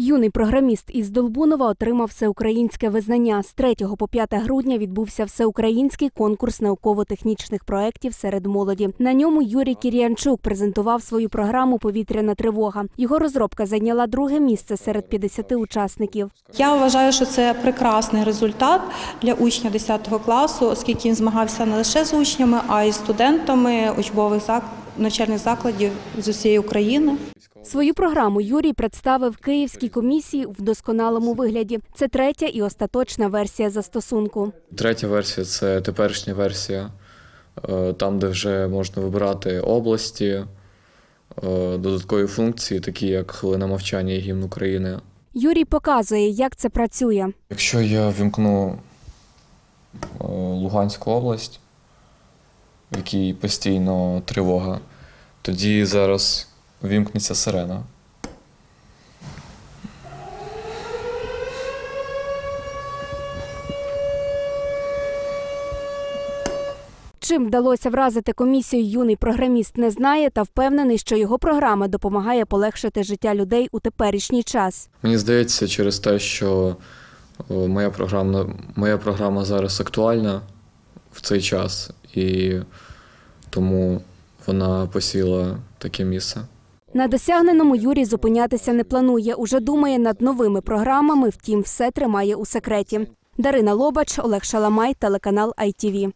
Юний програміст із Долбунова отримав всеукраїнське визнання. З 3 по 5 грудня відбувся всеукраїнський конкурс науково-технічних проєктів серед молоді. На ньому Юрій Кір'янчук презентував свою програму Повітряна тривога. Його розробка зайняла друге місце серед 50 учасників. Я вважаю, що це прекрасний результат для учня 10 класу, оскільки він змагався не лише з учнями, а й студентами учбових зак- навчальних закладів з усієї України. Свою програму Юрій представив Київській комісії в досконалому вигляді. Це третя і остаточна версія застосунку. Третя версія це теперішня версія, е, там, де вже можна вибирати області, е, додаткові функції, такі як хвилина мовчання і гімн України. Юрій показує, як це працює. Якщо я вімкну е, Луганську область, в якій постійно тривога, тоді зараз вімкнеться сирена. Чим вдалося вразити комісію юний програміст не знає та впевнений, що його програма допомагає полегшити життя людей у теперішній час. Мені здається, через те, що е, моя програма, моя програма зараз актуальна в цей час, і тому вона посіла таке місце. На досягненому Юрій зупинятися не планує. Уже думає над новими програмами, втім, все тримає у секреті. Дарина Лобач, Олег Шаламай, телеканал ITV.